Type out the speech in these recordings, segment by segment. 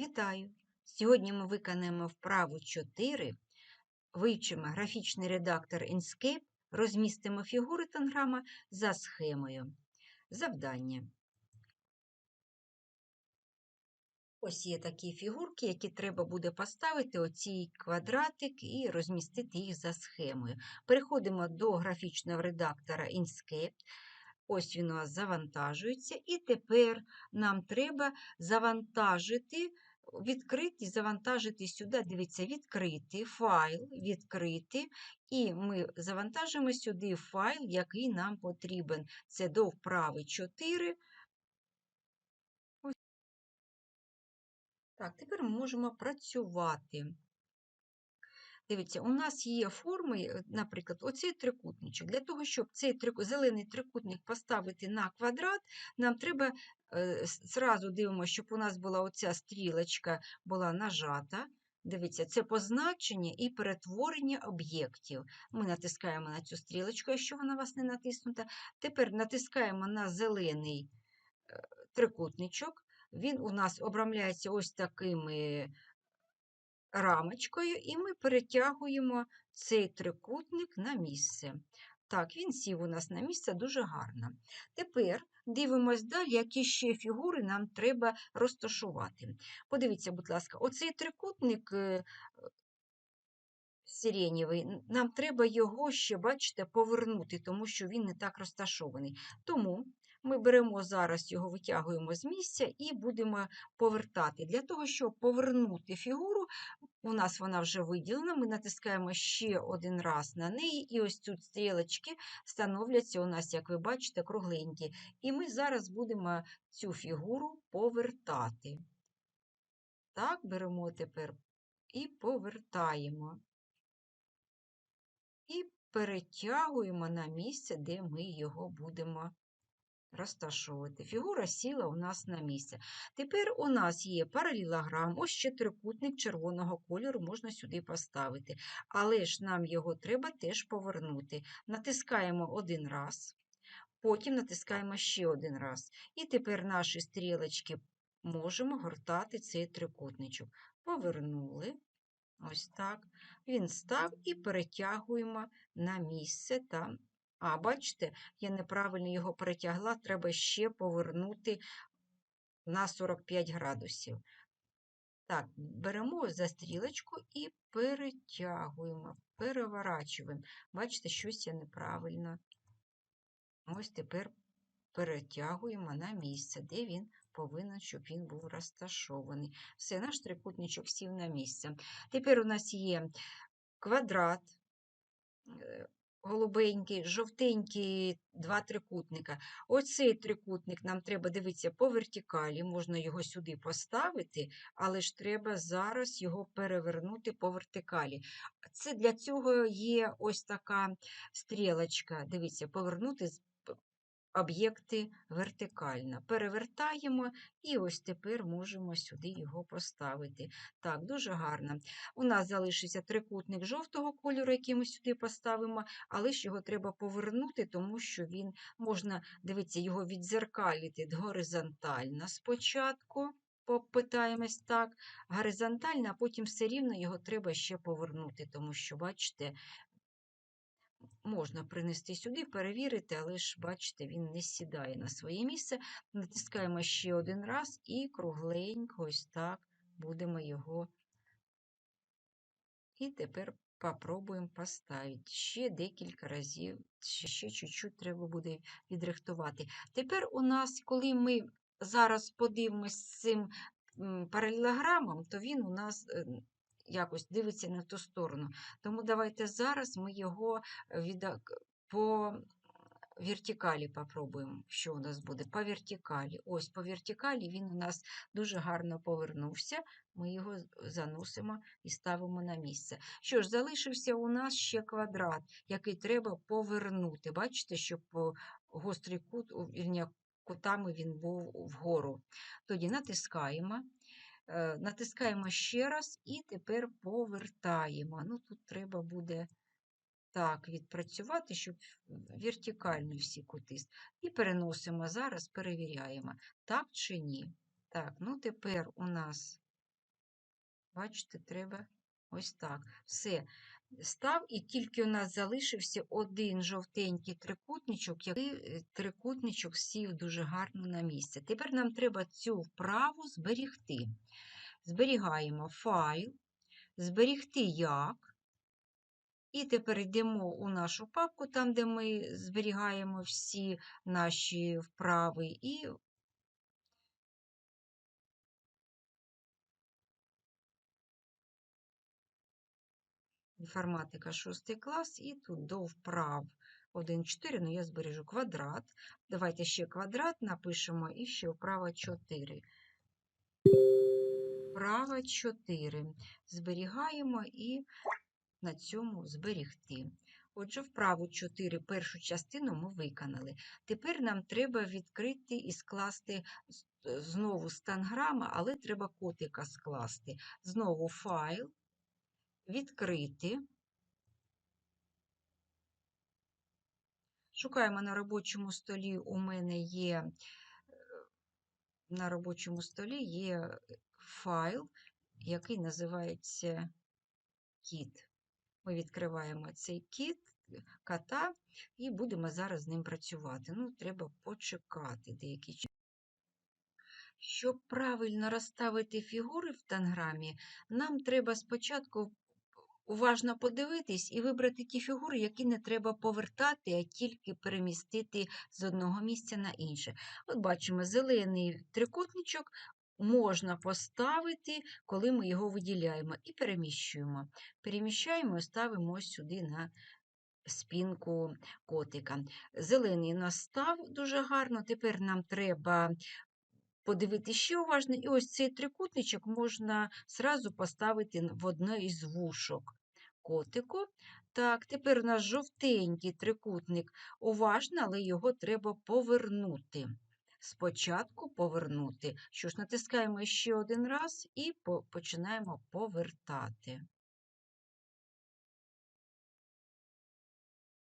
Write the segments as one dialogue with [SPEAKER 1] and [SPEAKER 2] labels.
[SPEAKER 1] Вітаю! Сьогодні ми виконаємо вправу 4, вивчимо графічний редактор Inkscape, розмістимо фігури танграма за схемою. Завдання. Ось є такі фігурки, які треба буде поставити оцій квадратик і розмістити їх за схемою. Переходимо до графічного редактора Inkscape. Ось він у нас завантажується, і тепер нам треба завантажити, відкрити, завантажити сюди, дивіться, відкрити файл, відкрити, і ми завантажимо сюди файл, який нам потрібен. Це до вправи 4. Так, тепер ми можемо працювати. Дивіться, у нас є форми, е, наприклад, оцей трикутничок. Для того, щоб цей зелений трикутник поставити на квадрат, нам треба зразу дивимося, щоб у нас була оця стрілочка була нажата. Дивіться, це позначення і перетворення об'єктів. Ми натискаємо на цю стрілочку, якщо вона у вас не натиснута. Тепер натискаємо на зелений е, трикутничок. Він у нас обрамляється ось такими рамочкою, і ми перетягуємо цей трикутник на місце. Так, він сів у нас на місце дуже гарно. Тепер дивимось далі, які ще фігури нам треба розташувати. Подивіться, будь ласка, оцей трикутник е, сиренєвий, нам треба його ще, бачите, повернути, тому що він не так розташований. Тому ми беремо зараз його, витягуємо з місця і будемо повертати. Для того, щоб повернути фігуру, у нас вона вже виділена, ми натискаємо ще один раз на неї, і ось тут стрілочки становляться у нас, як ви бачите, кругленькі. І ми зараз будемо цю фігуру повертати. Так, беремо тепер і повертаємо. І перетягуємо на місце, де ми його будемо розташовувати. Фігура сіла у нас на місце. Тепер у нас є паралелограм, ось ще трикутник червоного кольору можна сюди поставити. Але ж нам його треба теж повернути. Натискаємо один раз, потім натискаємо ще один раз. І тепер наші стрілочки можемо гортати цей трикутничок. Повернули. Ось так. Він став і перетягуємо на місце там а, бачите, я неправильно його перетягла, треба ще повернути на 45 градусів. Так, беремо за стрілочку і перетягуємо, переворачуємо. Бачите, щось я неправильно. Ось тепер перетягуємо на місце, де він повинен, щоб він був розташований. Все, наш трикутничок сів на місце. Тепер у нас є квадрат, голубенький, жовтенький два трикутника. Оцей трикутник нам треба дивитися по вертикалі, можна його сюди поставити, але ж треба зараз його перевернути по вертикалі. Це Для цього є ось така стрілочка. Дивіться, повернути об'єкти вертикально. Перевертаємо і ось тепер можемо сюди його поставити. Так, дуже гарно. У нас залишився трикутник жовтого кольору, який ми сюди поставимо, але ж його треба повернути, тому що він можна, дивіться, його відзеркалити горизонтально спочатку. Попитаємось так, горизонтально, а потім все рівно його треба ще повернути, тому що, бачите, можна принести сюди, перевірити, але ж, бачите, він не сідає на своє місце. Натискаємо ще один раз і кругленько, ось так будемо його. І тепер попробуємо поставити. Ще декілька разів, ще чуть-чуть треба буде відрихтувати. Тепер у нас, коли ми зараз подивимось з цим паралелограмом, то він у нас е, якось дивиться в ту сторону. Тому давайте зараз ми його е, від... по вертикалі попробуємо, що у нас буде. По вертикалі. Ось по вертикалі він у нас дуже гарно повернувся. Ми його заносимо і ставимо на місце. Що ж, залишився у нас ще квадрат, який треба повернути. Бачите, щоб гострий кут, кутами він був вгору. Тоді натискаємо. Е, натискаємо ще раз і тепер повертаємо. Ну, Тут треба буде так відпрацювати, щоб вертикально всі кути. І переносимо зараз, перевіряємо, так чи ні. Так, ну тепер у нас Бачите, треба ось так. Все. Став, і тільки у нас залишився один жовтенький трикутничок, який е, трикутничок сів дуже гарно на місце. Тепер нам треба цю вправу зберігти. Зберігаємо файл, зберігти як. І тепер йдемо у нашу папку, там, де ми зберігаємо всі наші вправи, і інформатика 6 клас, і тут до вправ 1,4, ну я збережу квадрат. Давайте ще квадрат напишемо і ще вправа 4. Вправа 4. Зберігаємо і на цьому зберігти. Отже, вправу 4 першу частину ми виконали. Тепер нам треба відкрити і скласти знову станграма, але треба котика скласти. Знову файл, відкрити. Шукаємо на робочому столі. У мене є е, на робочому столі є файл, який називається кіт. Ми відкриваємо цей кіт, кота, і будемо зараз з ним працювати. Ну, треба почекати деякий час. Щоб правильно розставити фігури в танграмі, нам треба спочатку уважно подивитись і вибрати ті фігури, які не треба повертати, а тільки перемістити з одного місця на інше. От бачимо, зелений трикутничок можна поставити, коли ми його виділяємо, і переміщуємо. Переміщаємо і ставимо ось сюди на спинку котика. Зелений настав дуже гарно. Тепер нам треба подивитися ще уважно. І ось цей трикутничок можна зразу поставити в одне із вушок котику. Так, тепер у нас жовтенький трикутник уважно, але його треба повернути. Спочатку повернути. Що ж, натискаємо ще один раз і починаємо повертати.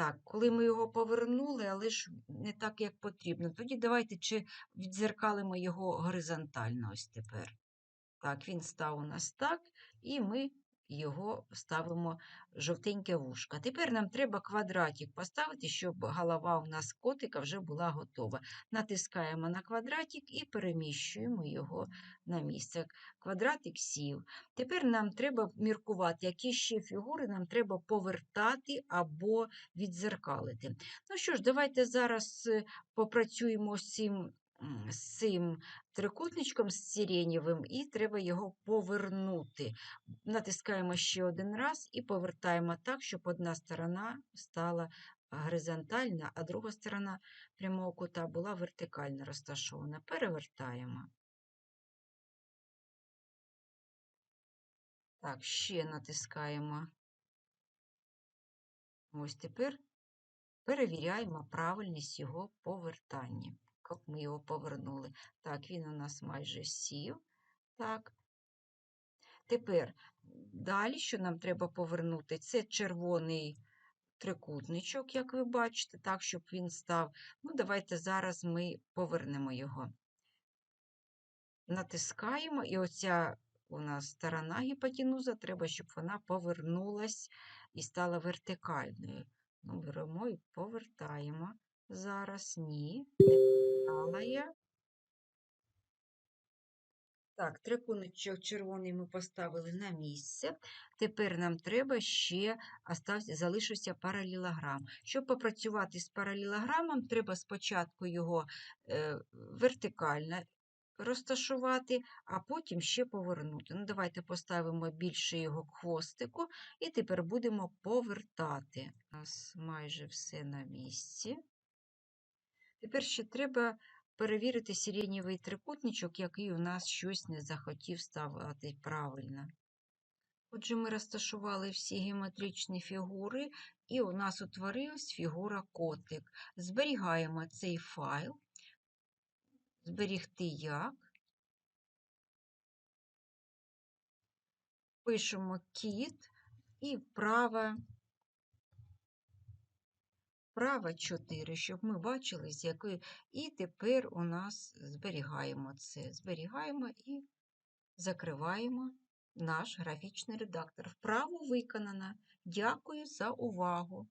[SPEAKER 1] Так, коли ми його повернули, але ж не так, як потрібно, тоді давайте чи відзеркалимо його горизонтально ось тепер. Так, він став у нас так, і ми його ставимо жовтеньке вушко. Тепер нам треба квадратик поставити, щоб голова у нас котика вже була готова. Натискаємо на квадратик і переміщуємо його на місце. Квадратик сів. Тепер нам треба міркувати, які ще фігури нам треба повертати або відзеркалити. Ну що ж, давайте зараз е, попрацюємо з цим, з цим трикутничком з сиренєвим, і треба його повернути. Натискаємо ще один раз і повертаємо так, щоб одна сторона стала горизонтальна, а друга сторона прямого кута була вертикально розташована. Перевертаємо. Так, ще натискаємо. Ось тепер перевіряємо правильність його повертання. Як ми його повернули. Так, він у нас майже сів. Так. Тепер далі, що нам треба повернути, це червоний трикутничок, як ви бачите, так, щоб він став. Ну, давайте зараз ми повернемо його. Натискаємо, і оця у нас сторона гіпотенуза, треба, щоб вона повернулась і стала вертикальною. Ну, беремо і повертаємо. Зараз ні, не. Так, трикутничок червоний ми поставили на місце. Тепер нам треба ще остався, залишився паралелограм. Щоб попрацювати з паралелограмом, треба спочатку його е, вертикально розташувати, а потім ще повернути. Ну, давайте поставимо більше його к хвостику і тепер будемо повертати. У нас майже все на місці. Тепер ще треба перевірити сиренєвий трикутничок, який у нас щось не захотів ставити правильно. Отже, ми розташували всі геометричні фігури, і у нас утворилась фігура котик. Зберігаємо цей файл. Зберігти як. Пишемо кіт і вправо Вправа 4, щоб ми бачили, з якої. І тепер у нас зберігаємо це. Зберігаємо і закриваємо. наш графічний редактор. Вправо виконано. Дякую за увагу!